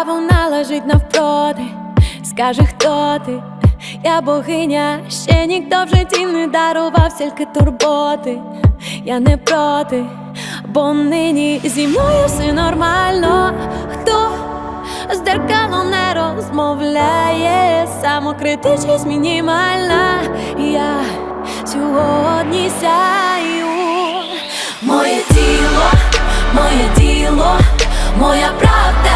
а вона лежить навпроти. Скаже, хто ти? Я богиня, ще ніхто в житті не дарував стільки турботи. Я не проти, бо нині зі мною все нормально. Хто з дзеркалом не розмовляє, самокритичність мінімальна. Я сьогодні сяю. Моє тіло, моє діло, моя правда,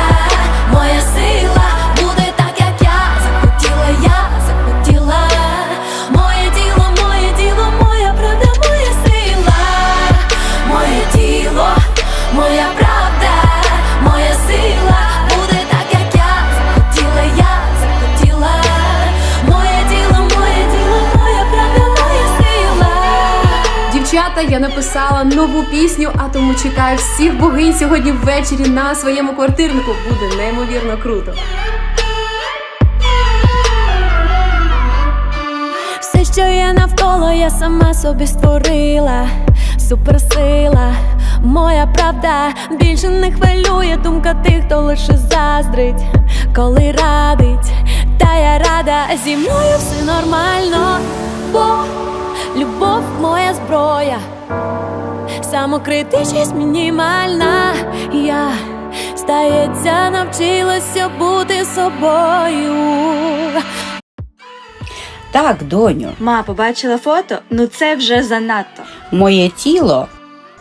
Дівчата, я написала нову пісню, а тому чекаю всіх богинь сьогодні ввечері на своєму квартирнику. Буде неймовірно круто. Все, що є навколо, я сама собі створила. Суперсила, моя правда більше не хвилює думка тих, хто лише заздрить, коли радить, та я рада, зі мною все нормально, бо любов моя зброя, самокритичність мінімальна. Я здається, навчилася бути собою. Так, доню, Ма, побачила фото? Ну це вже занадто. моє тіло,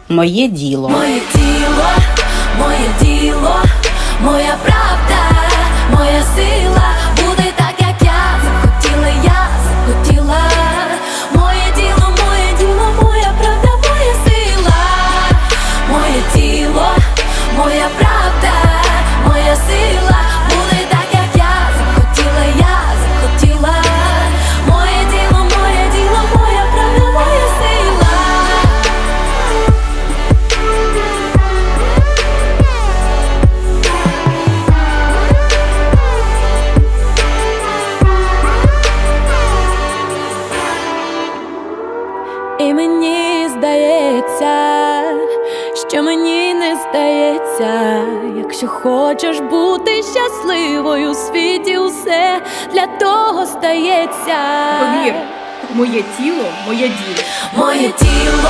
моє діло. Моє тіло, моє діло, моя правда, що мені не здається, якщо хочеш бути щасливою у світі, усе для того стається. Повір, моє тіло, моє діло. Моє тіло,